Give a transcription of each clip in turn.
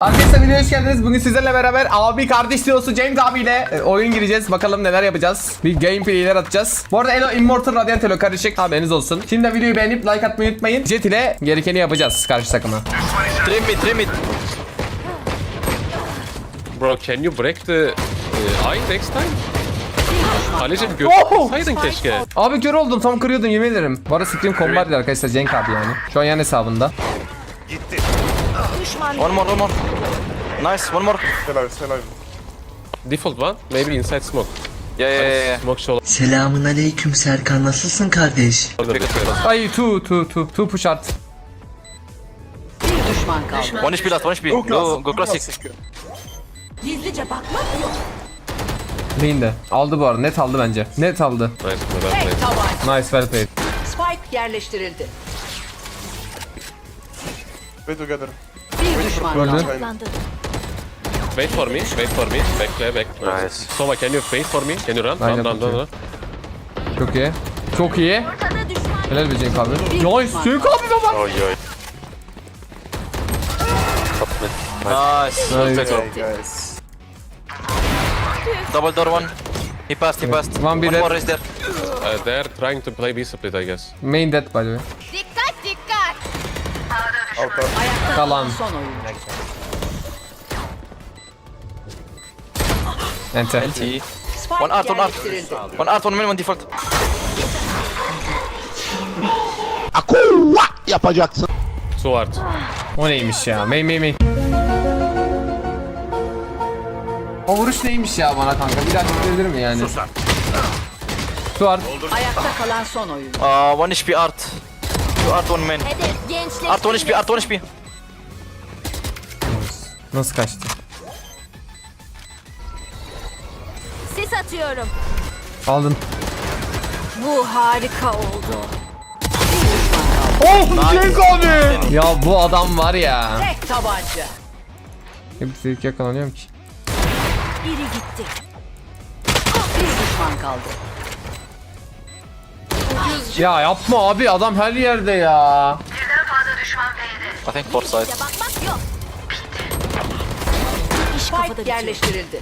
Arkadaşlar videoya hoş geldiniz. Bugün sizlerle beraber abi kardeş diyosu Cenk abiyle e, oyun gireceğiz. Bakalım neler yapacağız. Bir gameplay'ler atacağız. Bu arada Elo Immortal Radiant Elo karışık haberiniz olsun. Şimdi de videoyu beğenip like atmayı unutmayın. Jet ile gerekeni yapacağız karşı takıma. Trim mid, trim mid. Bro, can you break the uh, eye next time? Halicim Oh! gösterseydin keşke. Abi kör oldum tam kırıyordum yemin ederim. Bu arada Scream Combat arkadaşlar Cenk abi yani. Şu an yan hesabında. One more, one more. Nice, one more. Helal, helal. Default one, maybe inside smoke. Yeah, yeah, yeah. yeah. Smoke show Selamun aleyküm Serkan nasılsın kardeş? Ay two two two. Two push art. One HP last, one HP. Go, go classic. Gizlice bakmak yok. Main'de. Aldı bu arada. Net aldı bence. Net aldı. Nice, well played. Nice well played. Spike yerleştirildi. Play together. Düşman kaldı. Wait for me, wait for me. Back play, back. Nice. Sova, can you wait for me? Can you run? Aynen, Run, run, run, run. Çok iyi. Çok iyi. Helal be Cenk abi. Nice. Cenk abi baba. Oh, yo. Nice. Nice. Take off. Hey guys. Double door one. He passed, he passed. One be one dead. more is there. Uh, they're trying to play B split, I guess. Main dead by the way. Dikkat dikkat. Alta. Ayakta Kalan. son oyun. Enter. Spike One art, one art. One art, one main, one default. Two hard. O neymiş ya? Main main main. O vuruş neymiş ya bana kanka? Bir daha bitirebilir mi yani? Sus Suar. Ayakta kalan son oyun. Uh, one HP art. Two art, one main. Hedef gençleştirildi. Art, one HP, art, one HP. Nasıl kaçtı? Sis atıyorum. Aldın. Bu harika oldu. Oh Cenk abi. Ya bu adam var ya. Tek tabanca. Hep ilk yakalanıyorum ki. Biri gitti. Bir düşman kaldı. Ya yapma abi adam her yerde ya. I think four side. Bakmak yok. Spike yerleştirildi.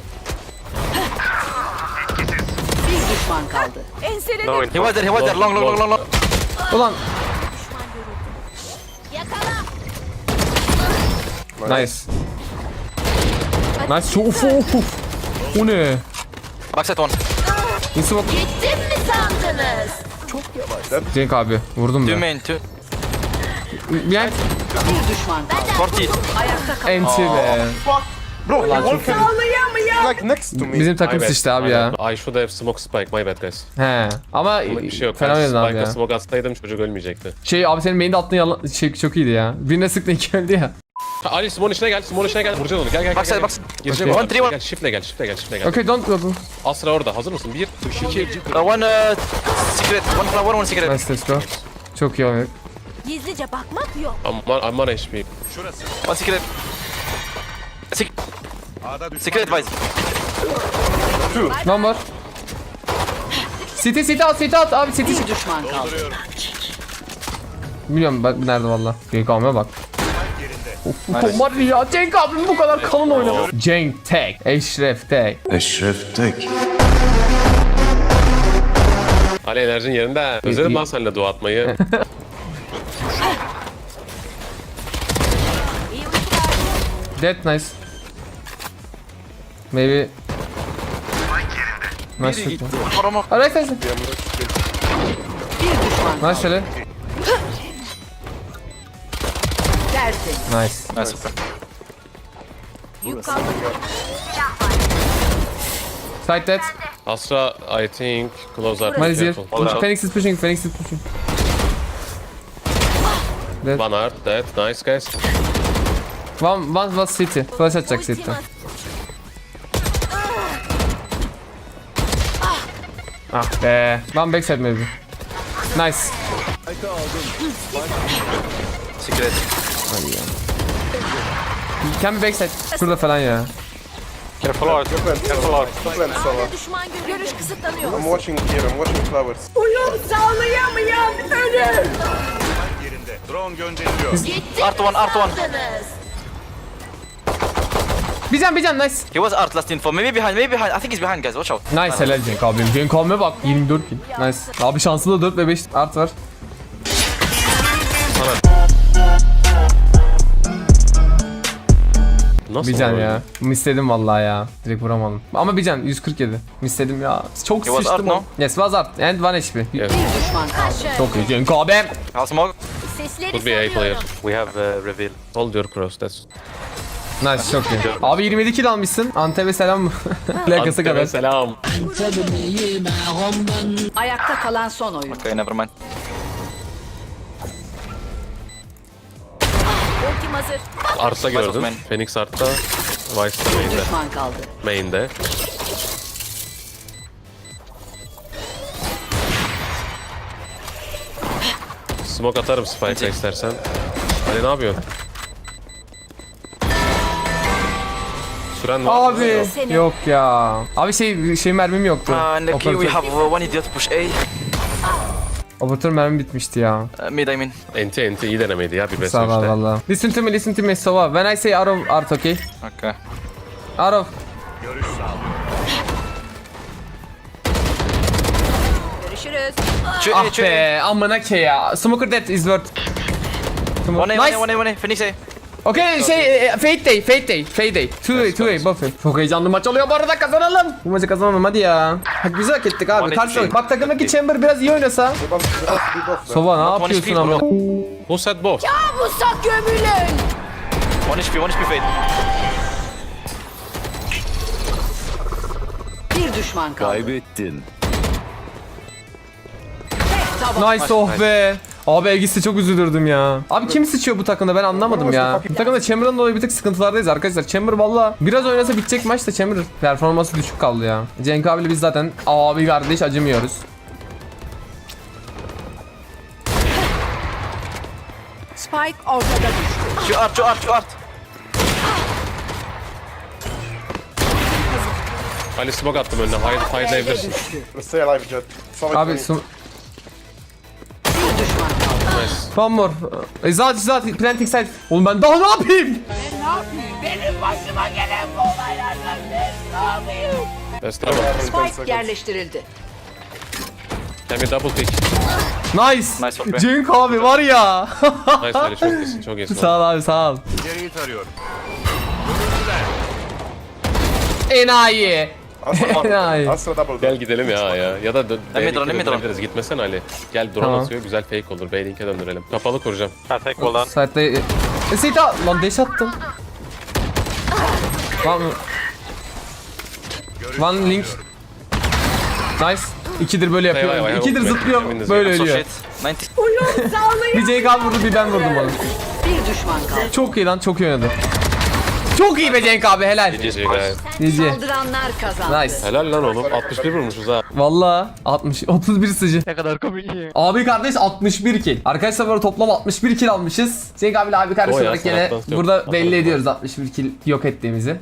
Bir düşman kaldı. Enseledim. No, in He was there, he was there. Long, long, long, long, long. Ulan Yakala. nice. Nice. Of of of. O ne? Backside one. Gittim mi sandınız? Cenk abi vurdum Two ya. main, two. Bir Bir düşman kaldı. 40. Ayakta kalan. enti be. Bro, you all can... like next to me. Bizim takım My bad, sıçtı abi my ya. bad. I should have smoke spike, my bad guys. He. Ama Bir şey yok. fena Ben oynadın abi Spike'a ya. smoke atsaydım çocuk ölmeyecekti. Şey abi senin main'de attığın yalan şey çok iyiydi ya. Birine sıktın iki öldü ya. Ali Simon içine gel, Simon içine gel. Vuracaksın onu. Gel gel. Backside, gel. Gireceğim Okay. ona. One, three, one. Gel shiftle gel, shiftle gel, shiftle gel. Okay don't go. Asra orada. Hazır mısın? Bir, iki, Uh, one uh, secret. One flower, one secret. Nice let's go. Çok iyi oynadık. Gizlice bakmak yok. I'm one HP. One secret. Sec secret advice. Lan var. City city at city at abi city. Bir düşman kaldı. Bilmiyorum bak nerede valla. Cenk abime bak. Of var ya Cenk abim bu kadar kalın oynamaz. Cenk tek. Eşref tek. Eşref Tek. Ali enerjin yerinde. Özledim lan seninle dua atmayı. Dead nice. Maybe. Nice more. Alright kaldı. Nice şöyle. Nice. Nice. Yük kaldı. Side dead. Asra, I think, close up. İs here. Careful. Phoenix is pushing. Phoenix is pushing. One art, dead. Nice guys. One, one was city. Flash atacak city. Ah be. One backside maybe. Nice. Secret. Can be backside. Şurada falan ya. Careful art. Careful art. Plant Sova. Düşman görüyor. Görüş kısıtlanıyor. I'm watching here, I'm watching flowers. Gittim Art one, art one. Bir can bir can nice. He was art last info. Maybe behind, maybe behind. I think he's behind, guys. Watch out. Nice helal Cenk abim. Cenk abime bak 24 kill. Nice. Abi şanslı da 4 ve 5 art var. Nasıl Bir can ya. Misledim vallahi ya. Direkt vuramadım. Ama bir can 147. Misledim ya. Çok It was sıçtım. art, o. no? Yes was art. And one HP. Yeah. Bir düşman kaldı. Çok iyi Cenk abim. I'll smoke. Could be A player. We have uh, reveal. Hold your cross. That's Nice çok iyi. Abi 27 kill almışsın. Antep'e selam? Plakası Antep'e kadar. Selam. Ayakta kalan son oyun. Okay, never mind. Hazır. Art'ta gördün. main. Phoenix Art'ta. Vice'da main'de. düşman kaldı. Main'de. Smoke atarım Spike'a istersen. Hadi ne yapıyorsun? Süren var mı? Abi yok ya. Abi şey şey mermim yoktu. Uh, and lucky we Operatör, have one idiot push A. operatör mermim bitmişti ya. Uh, mid, I mean. Enti enti iyi denemeydi ya bir best Sağ ol işte. valla. Listen to me, listen to me, Sova. When I say out of art, okay? Okay. Out of. Görüşürüz. Shoot Ah be, amına ke ya. Smoker dead is worth. One A, one Nice. A, one A, one A. Phoenix A. Okay, şey, e, Fate Day, Fate Day, Fate Day. Two way, two way, buffet. Çok heyecanlı maç oluyor bu arada kazanalım. Bu maçı kazanalım hadi ya. Hak bizi hak ettik abi. One Karşı HP. Bak takımdaki Chamber biraz iyi oynasa. Sova ne yapıyorsun ama? Who said both? Musak gömülün. One HP, one HP fade. Bir düşman kaldı. Kaybettin. Nice oh be. Abi Egis'te çok üzülürdüm ya. Abi kim sıçıyor bu takımda ben anlamadım ya. Bu takımda Chamber'ın dolayı bir tık sıkıntılardayız arkadaşlar. Chamber valla biraz oynasa bitecek maç da Chamber performansı düşük kaldı ya. Cenk abiyle biz zaten abi kardeş acımıyoruz. Spike ortada düştü. Shoot art, shoot art, shoot art. Ali smoke attım önüne. Jet. Solid Abi play. One more. E, Zat zat planting side. Oğlum ben daha ne yapayım? That's trouble. Spike yerleştirildi. Can double pick? Nice. Nice play. Cenk abi var ya. Nice Ali çok iyisin çok iyisin. sağ ol abi sağ ol. İleriyi tarıyorum. Enayi. Astra double. Double. Gel gidelim ya ya. Ya da B'link'e drone, döndürebiliriz. Gitmesene Ali. Gel drone Tamam. atıyor. Güzel fake olur. B'link'e döndürelim. Kapalı kuracağım. Site'de... E Seyda lan deş attım. One... One link. Nice. İkidir böyle Vay vay yapıyor. vay, İkidir vay. zıplıyor. Böyle So ölüyor. shit. 90. Bir abi vurdu bir ben vurdum onu. Bir düşman kaldı. Çok iyi lan çok iyi oynadı. Çok iyi be Cenk abi helal. GG guys. GG. Saldıranlar kazandı. Nice. Helal lan oğlum. 61 vurmuşuz ha. Valla 60 31 sıcı. Ne kadar komik. Abi kardeş 61 kill. Arkadaşlar böyle toplam 61 kill almışız. Cenk abiyle abi kardeş O ya, olarak sanattan yok. burada belli ediyoruz 61 kill yok ettiğimizi.